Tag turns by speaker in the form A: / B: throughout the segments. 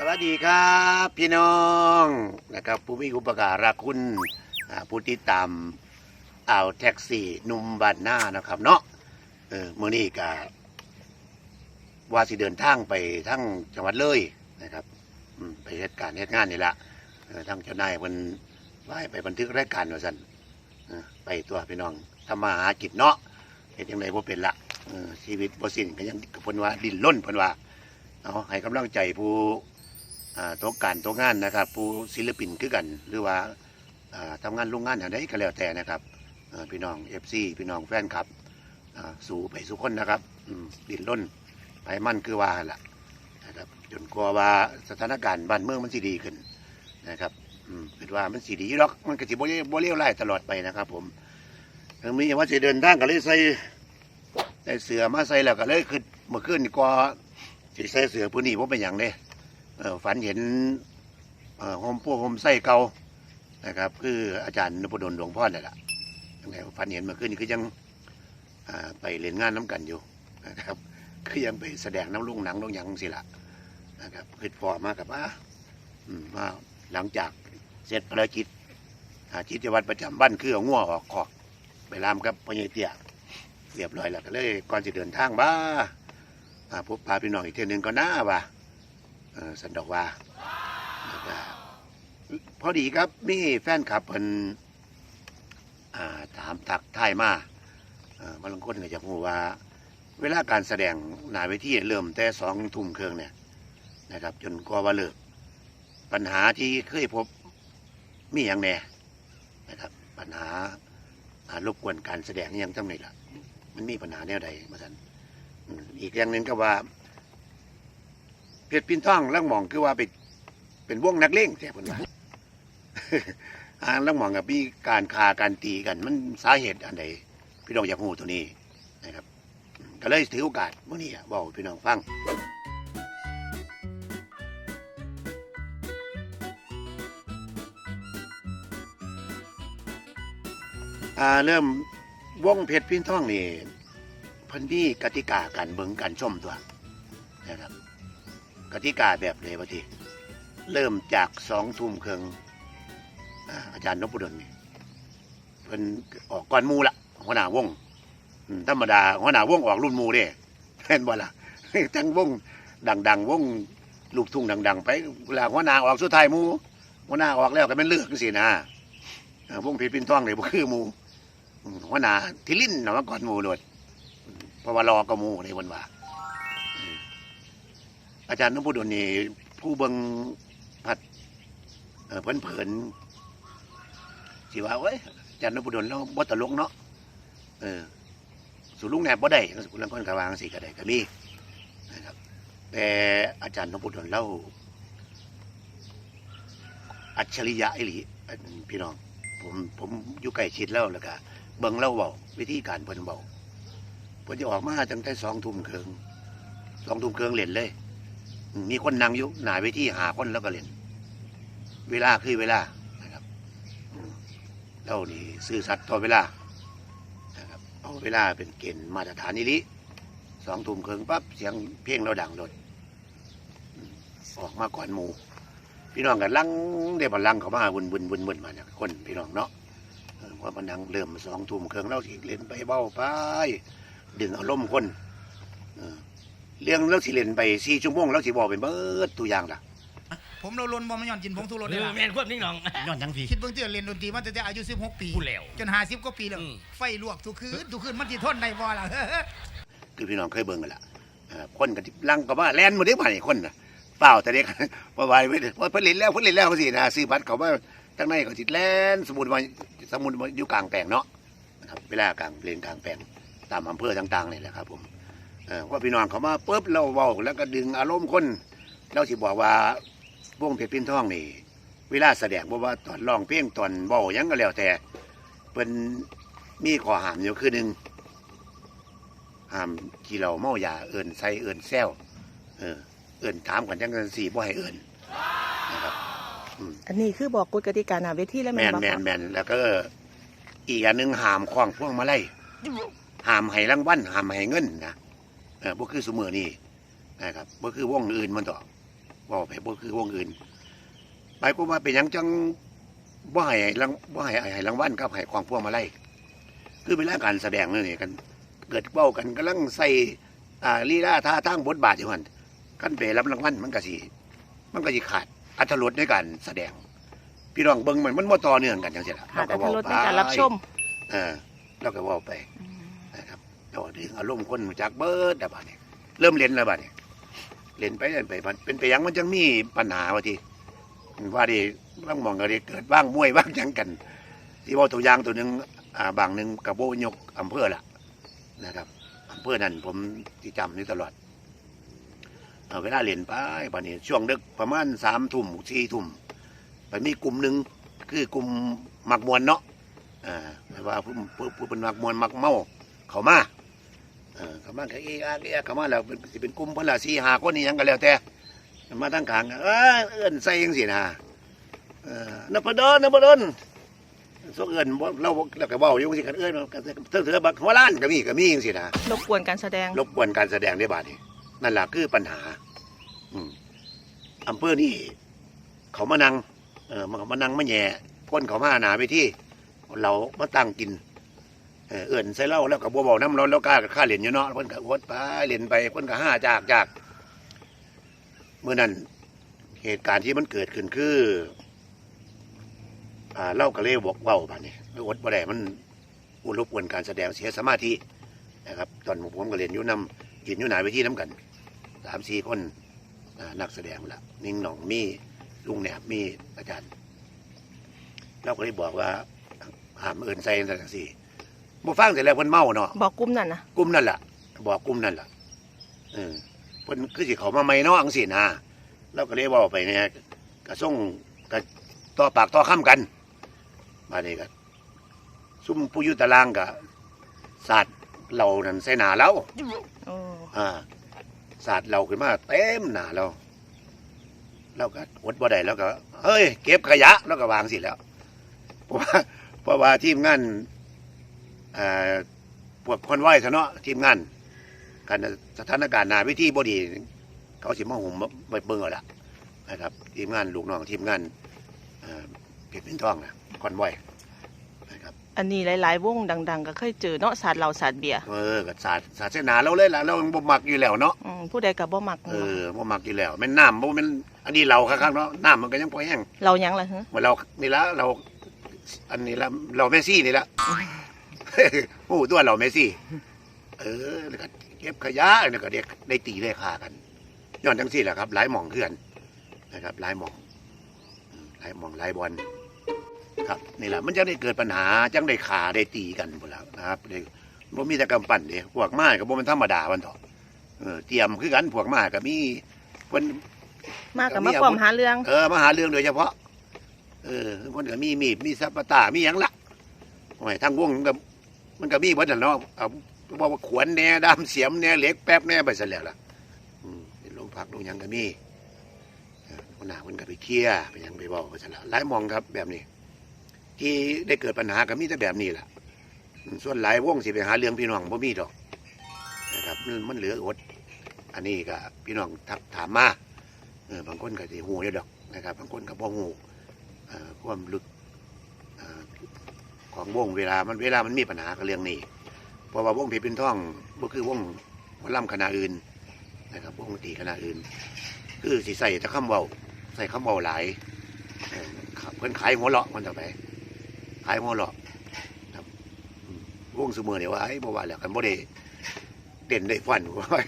A: สวัสดีครับพี่น้องนะครับผู้มีอุปการะคุณผู้ติดตามอ่าวแท็กซี่นุ่มบ้านหน้านะครับเนาะเออมื่อนี้ก็ว่าสิเดินทางไปทั้งจังหวัดเลยนะครับไปเหตุการณ์เหตุงานนี่ละทั้งเจ้านายมันว่าไปบันทึกรายการว่าสันไปตัวพี่น้องทำมาหากิจเนาะเห็นยังไงว่าเป็นละชีวิตบ่สิ้นก็ยังเพิ่นว่าดิ้นล้นพนว่าเอาให้กำลังใจผู้ ตัวการตัวงานนะครับ ผู้ศิลปินคือกัน หรือว่าอ่าทำงานโรงงานอย่างใดก็แล้วแต่นะครับพี่น้องเอฟซีพี่น้องแฟนคลับสู่ไปสู่คนนะครับดินล้นไปมั่นคือว่าหั่นล่ะนะครับจนกลัวว่าสถานการณ์บ้านเมืองมันสิดีขึ้นนะครับอืมคิดว่ามันสิดีหรอกมันก็สิบ่เลี้ยวบ่เลี้ยวไล่ตลอดไปนะครับ ผมทางนี้ว่าจะเดินทางก็เลยใส่ใส่เสือมาใส่แล้วก็เลยขึ้นเมื่อคืนนี่ก็สิใส่เสือผู้นี้ว่าเป็นอย่างเด้ ฝันเห็นเอ่อโฮมพวกโฮมไส้เกานะครับ คืออาจารย์นพดลหลวงพ่อนี่นแหละยังไงฝันเห็นมื่อคืนนี้ก็ยังไปเล่นงานน้ำกันอยู่นะครับ คือยังไปแสดงน้ำลุงหนังลงยังสิละนะครับคือพอมากับว่ามาหลังจากเสร็จภารกิจอากิจวัตรประจำบ้านคือเอาง่วออกคอกไปรามครับพญเตียเรียบร้อยแล้วก็เลยก่อนจะเดินทางบ้าพบพาพี่น้องอีกเที่ยวหนึงก็น่าว่า สันดอกว่าแล้วก็พอดีครับมีแฟนคลับเพิ่นถามทักทายมาบางคนก็จะพูดว่า เวลาการแสดงหนาเวทีเริ่มแต่สองทุ่มเครื่องเนี่ยนะครับ จนกว่าว่าเลิกปัญหาที่เคยพบมีอย่างแน่นะครับ ปัญหารบกวนการแสดงยังจังไหนล่ะมันมีปัญหาแนวใดมาสันอีกอย่างหนึ่งก็ว่า เพชรพินท่องลังหมองคือว่าเป็นเป็นวงนักเลงแต่เพิ่นว่าอ่าลังหมองกับมีการคาการตีกัน มันสาเหตุอันใดพี่น้องอยากรู้ตัวนี้นะครับ ก็เลยถือโอกาสเมื่อนี้บอกพี่น้องฟังอ่าเริ่มวงเพชรพินท่องนี่เพันมีกติกาการเบิงการชมตัวนะครับ กติกาแบบเลยว่ทีเริ่มจากสองทุ่มครึ่งอ่าอาจารย์นพดลนี่เพิ่นออกก่อนมูละหัวหน้าวงธรรมดาหัวหน้าวงออกรุ่นมูเด้เห็นบ่ล่ะทั้งวงดังๆวงลูกทุ่งดัง ๆ ไปเวลาหัวหน้าออกสุดท้ายมูหัวหน้าออกแล้วก็เป็นเลือกสินะวงเพชรพินท่องเลยบ่คือมูหัวหน้าทิลินเนาะก่อนมูโดดเพราะว่ารอก็มูในวันว่า อาจารย์นพดลนี่ผู้เบิงผัดเพิ่นเผินๆสิว่าเอ้ยอาจารย์นพดลเราบ่ตลกเนาะเออสู่ลุงแหนบบ่ได้คุณลังคนกระวางสิก็ได้ก็มีนะครับ แต่อาจารย์นพดลเราอัจฉริยะอีหลีอันพี่น้อง ผมผมอยู่ใกล้ชิดแล้วแล้วก็เบิ่งเล่าเบาวิธีการเพิ่นเบาเพิ่นจะออกมาตั้งแต่สองทุ่มครึ่งสองทุ่มครึ่งเล่นเลย มีคนนั่งอยู่หน้าเวทีหาคนแล้วก็เล่น เวลาคือเวลานะครับอืมเรานี่ซื่อสัตย์ต่อเวลานะครับเอาเวลาเป็นเกณฑ์มาตรฐานนิลิสองทุ่มครึ่งปั๊บเสียงเพลงเราดังรถออกมาก่อนหมูพี่น้องกันลังได้บัลลังเขามาวนวนวนวนมาเนี่ยคนพี่น้องเนาะเออว่ามันนั่งเริ่มสองทุ่มครึ่งเราสิเล่นไปเบ้าไปดึงอารมณ์คน เออเรื่องเราสิเล่นไปสี่ชั่วโมงเราสิบอกเป็นเบิดตัวอย่างล่ะ
B: ผมเราลนบ่มาย้อนกินผงทุรส
C: เอ
B: เลย
C: อ
B: ล่ะ
C: แม่นควบนิ่งหนอง
D: ย้อนยังพี่
B: คิดเบิ่งที่เล่นดนตรีมาตั้งแต่อายุ 16 ปี
C: พูดแล้ว
B: จน50กว่าปีแล้ว
C: อืม
B: ไฟลวกทุกคืนทุกคืนมันสิทนได้บ่ล่ะ
A: คือพี่น้องเคยเบิ่งกันล่ะเอ่อคนกันลังก็ว่าแล่นมาได้มาเนี่ยคนน่ะเปล่าแต่เด็กเพราะว่าเพิ่นเล่นแล้วเพิ่นเล่นแล้วสินะซื้อบัตรเขาว่าทั้งในเขาสิแล่นสมมุติว่าสมมุติว่าอยู่กลางแปลงเนาะนะครับเวลากลางเลนกลางแปลงตามอำเภอต่างๆนี่แหละครับผมเออ ว่าพี่น้องเขามาปุ๊บเราเว้าแล้วก็ดึงอารมณ์คนเราสิบอกว่าวงเพชรพินทองนี่ เวลาแสดงบ่ว่าตอนร้องเพลงตอนเว้าหยังก็แล้วแต่เพิ่นมีข้อห้ามอยู่คือหนึ่งห้ามกี่เราเมายาเอินใส่เอินแซวเออเอินถามกันจังกันสี่บ่ให้เอินนะครับ
E: อันนี้คือบอกกฎกติกาหน้าเวทีแล้ว
A: แม
E: แม่น
A: น
E: บ่
A: แม
E: คะ
A: นแมนแล้วก็ อีกอันหนึ่งห้ามคล้องพวงมาลัยห้ามให้รางวัลห้ามให้เงินนะ เออบ่คือสมือนี่นะครับบ่คือวงอื่นมันต่อบอกไปบ่คือวงอื่นไปก็ว่าเป็นหยังจังบ่ให้รางบ่ให้ให้รางวัลกับให้ของพวงมาลัยคือเวลาการแสดงนั่นนี่กัน เกิดเว้ากันกำลังใส่อ่าลีลาท่าทางบทบาทอยู่หั่นกันไปรับรางวัลมันก็สิมันก็สิขาดอรรถรสในการแสดง พี่น้องเบิ่งมันมันบ่ต่อเนื่องกันจังซี่ล่ะ
E: ขาดอรรถรสใน
A: เว้
E: การรับชม
A: เออเราก็เว้าไปนะครับ ต่อถึงอารมณ์คนจากเบิดแล้วบัดนี้เริ่มเล่นแล้วบัดนี้เล่นไปเล่นไปเป็นไปยังมันจังมีปัญหาวะทีว่าดิบางมองก็ได้เกิดบ้างมวยบ้างยังกัน ที่ว่าตัวอย่างตัวหนึ่งอ่าบางหนึ่งกับโบยกอำเภอละนะครับอำเภอนั้นผมที่จำนี่ตลอดเวลาเล่นไปบัดนี้ช่วงดึกประมาณสามทุ่มสี่ทุ่มไปมีกลุ่มหนึ่งคือกลุ่มมักมวนเนาะอ่าแปลว่าผู้ผู้ผู้เป็นมักมวนมักเมาเขามา เออเขามาก็เอะอะเอะเขามาแล้วเป็นสิเป็นกลุ่มเพิ่นละสี่ห้าคนนี่ยังก็แล้วแต่มาตั้งขางเออเอื้อนใส่ยังสินะเออนพดลนพดลสกเอื้อนบ่เราเราก็เว้าอยู่สิกันเอื้อนกันเถือบักหัวล้านก็มีก็มีจังซี่นะ
E: รบกวนการแสดง
A: รบกวนการแสดงได้บาดนี้นั่นล่ะคือปัญหาอืมอำเภอนี่เขามานั่งเออมามานั่งมาแหย่คนเขามาหนาไปที่ เรามาตั้งกิน เออเอื่นใส่เล้าแล้วก็บัวบอกน้ำร้อนแล้วกล้ากับข้าเหรียญอยู่เนาะพิ่นก็วดไปเหรียญไปพ่นก็ห้าจากจากเมื่อนั้นเหตุการณ์ที่มันเกิดขึ้นคืออ่าเล่าก็เลยบอกเว้าบาดนี้แล้วอดบ่ได้มันอุรบกวนการแสดงเสียสมาธินะครับ ตอนผมก็เรียนยู่นำยืนยู่หนาไปที่น้ำกันสามสี่คนนักแสดงละนิ่งหน่องมีลุงแหนบมีอาจารย์เราก็เลยบอกว่าหามเอื่นใส่นั่นสิ บ่ฟังเสร็จแล้วเพิ่นเมาเนาะ
E: บอกกลุ่มนั่นนะ
A: กลุ่มนั่นล่ะ บอกกลุ่มนั่นล่ะเออเพิ่นคือสิเขามาใหม่เนาะจังซี่นะเราก็เลยเว้าไปเนี่ยก็ส่งก็ต่อปากต่อคำกัน มานี่ก็ซุ่มผู้อยู่ตารางก็สาดเหล่านั่นใส่หน้าเรา
E: โอ้
A: อ่าสาดเหล่าขึ้นมาเต็มหน้าเราเราก็อดบ่ได้แล้วก็ เฮ้ย เก็บขยะแล้วก็วางสิแล้วเพราะว่าเพราะว่าทีมงานเอ่อ พวกคนไหวซะเนาะทีมงานการสถานการณ์หนาวิธีบดี เขาสิมาหุ่มไปเบิ่งเอาละนะครับ ทีมงานลูกน้องทีมงานเอ่อเพชรเป็นทองนะคอนไหวนะครับ
E: อันนี้หลาย ๆ วงดัง ๆ ก็เคยเจอเนาะศาสตร์เหล่าศาสตร์เบียร์
A: เออกับศาสตร์ศาสตร์เสนาเราเลยล่ะเราบ่มักอยู่แล้วเนาะ
E: อืมผู้ใดกับบ่มัก
A: เออบ่มักอยู่แล้วแม่นน้ำบ่แม่นอันนี้เราครับเนาะน้ำมันก็ยังพอแห้ง
E: เรายังล่ะฮะ
A: เหมือนเรานี่ละเรา อันนี้ละเราเมสซี่นี่ละ โอ้ตัวเราเมสซี่เออแล้วก็เก็บขยะแล้วก็เด็กได้ตีได้ฆ่ากันย้อนจังสี่แหละครับ หลายหม่องเขื่อนนะครับ หลายหม่องอืมหลายหม่องหลายบอลครับนี่แหละมันจังได้เกิดปัญหาจังได้ขาได้ตีกันหมดแล้วนะครับเลยบ่มีแต่กำปั้นเด้พวกไม้ก็บ่แมันธรรมดาวันเถอะเออเตรียมคือกันพวกไม้ก็มีเพิ่น
E: มากกับมาความหาเรื่อง
A: เออมาหาเรื่องโดยเฉพาะ เออคนก็มีมีดมีซัปปะตามีหยังละโอ้ยทางวงมันก็ มันก็มีเบิดนั่นเนาะเอาบอกว่าขวนแหน่ดามเสียมแหน่เหล็กแป๊บแหน่ไปซะแล้วล่ะอืมเป็นโรงพักโรงยังก็มีเออคนหน้ามันก็ไปเคลียร์ไปยังไปบอกไปซะแล้วหลายมองครับแบบนี้ ที่ได้เกิดปัญหาก็มีแต่แบบนี้แหละส่วนหลายวงสิไปหาเรื่องพี่น้องบ่มีดอกนะครับมันเหลืออด อันนี้ก็พี่น้องทักถามมาเออบางคนก็สิหูอยู่ดอกนะครับ บางคนก็บ่หูเอ่อความลึก ของวงเวลามันเวลามันมีปัญหากับเรื่องนี้เพราะว่าวงเพชรเป็นท่องก็คือวงหมอลำคณะอื่นนะครับวงตีคณะอื่น คือสิใส่แตะคำเบาใส่คำเบาหลายเอ่อนขายหัวเราะมันต่อไป ขายหัวเราะครับอืมวงเสมอเนี่ยว่าไอ้บ่ว่าแล้วกันบ่ได้เด่นได้ฟันว่า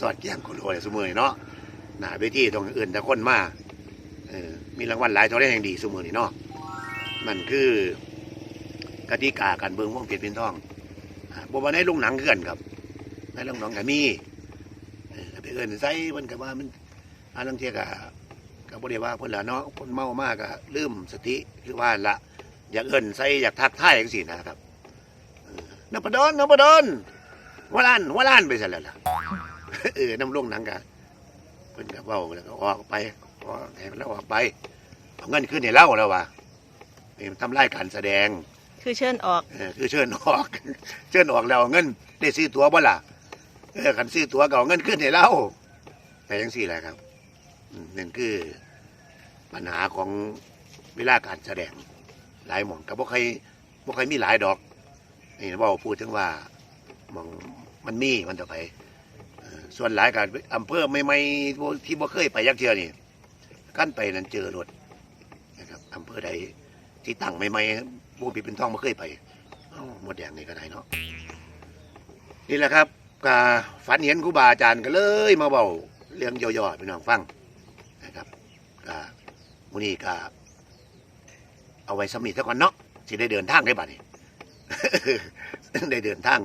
A: สอดแก้งคนรวยเสมอเนาะหนาเวทีต้องอื่นแต่คนมาเออมีรางวัลหลายเท่าได้แห่งดีสมือนี่เนาะมันคือ กติกาการเบิ่งวงเพชรเป็นทองบ่ว่าในโรงหนังคือกันครับในโรงหนังก็มีเออไปเอิ้นใส่เพิ่นก็ว่ามันอันลังเที่ยก็ก็บ่ได้ว่าเพิ่นล่ะเนาะคนเมามากก็ลืมสติคือว่าละอยากเอินใส่อยากทักทายจังซี่นะครับเออนพดลนพดลหัวล้านหัวล้านไปซะแล้วล่ะเออน้ำลงหนังก็เพิ่นก็เว้าแล้วก็ออกไปออกแล้วออกไปเอาเงินขึ้นให้เล่าแล้ววะนี่มันทำรายการแสดง
E: คือเชิญออก
A: เออคือเชิญออก เชิญออกแล้วเอาเงิน ได้ซื้อตั๋วบ่ล่ะเออคันซื้อตั๋วก็เอาเงินขึ้นให้เล่าแต่ยังสี่แหละครับอืมหนึ่งคือปัญหาของเวลาการแสดง หลายหม่องก็บ่เคยบ่เคยมีหลายดอกนี่เว่าพูดถึงว่าหม่องมันมีมันต่อไปเออส่วนหลายการอำเภอไม่ไม่ๆที่บ่เคยไปยักเจอนี่ขั้นไปนั้นเจอรถนะครับอำเภอใดที่ตั้งไม่ไม่ บูปีเป็นท่องบ่เคยไปหมดแดงนี่ก็ได้เนาะนี่แหละครับก็ฝันเห็นครูบาอาจารย์ก็เลยมาเบาเรื่องย่อๆให้พี่น้องฟังนะครับก็มื้อนี้ก็เอาไว้สำนีซะก่อนเนาะสิได้เดินทางได้บัดนี้ได้เดินทาง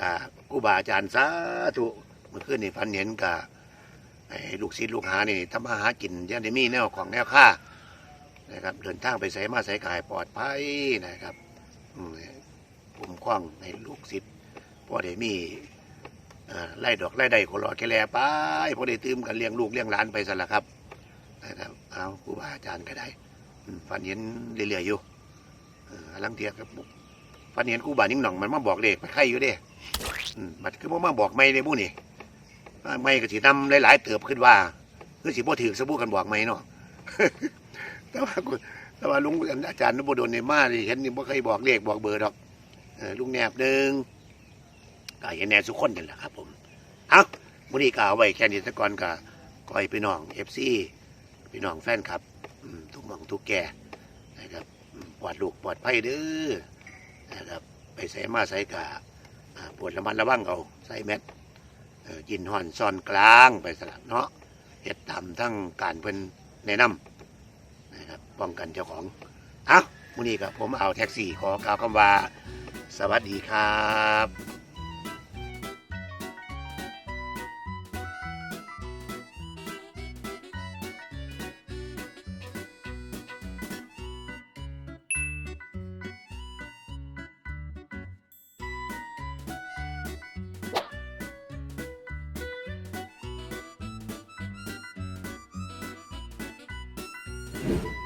A: อ่าครูบาอาจารย์สาธุเมื่อคืนนี่ฝันเห็นกับไอ้ลูกศิษย์ลูกหานี่ทำมาหากินยังได้มีแนวของแนวค่า นะครับเดินทางไปใส่มาใส่กายปลอดภัยนะครับผมคล้องในลูกศิษย์พ่อได้มีอ่าไล่ดอกไล่ใดคนรอแค่แลไปพ่อได้ตืมกันเลี้ยงลูกเลี้ยงหลานไปซะละครับนะครับเอาครูบาอาจารย์ก็ได้อืมฝันเห็นเรื่อยๆอยู่ลังเทียกับฝันเห็นกูบานิ่งหน่องมันมาบอกเลขไปไข่อยู่เด้บัดคือมาบอกไม่ได้บุนี่ไม่ก็สินำหลายๆเติบขึ้นว่าคือสิบ่ถือสบู่กันบอกไม่เนาะ แต่ว่ากูแต่ว่าลุงอาจารย์นบดลในมานี่เห็นนี่บ่เคยบอกเลขบอกเบอร์ดอกลุงแนบหนึ่งก็เห็นแน่ทุกคนนี่แหละครับ ผมเอามื้อนี้ก็เอาไว้แค่นี้ซะก่อนก็ขอให้พี่น้อง FC พี่น้องแฟนครับทุกหมองทุกแก่นะครับปลอดลูกปลอดภัยเด้อนะครับไปใส่มาใส่กะอ่าปวดระมัดระวังเอาใส่แมสกินห่อนซ่อนกลางไปสลับเนาะเฮ็ดตามทั้งการเพิ่นแนะนำ นะครับป้องกันเจ้าของเอ้ามื้อนี้ก็ผมเอาแท็กซี่ขอกล่าวคำว่า สวัสดีครับ Thank you.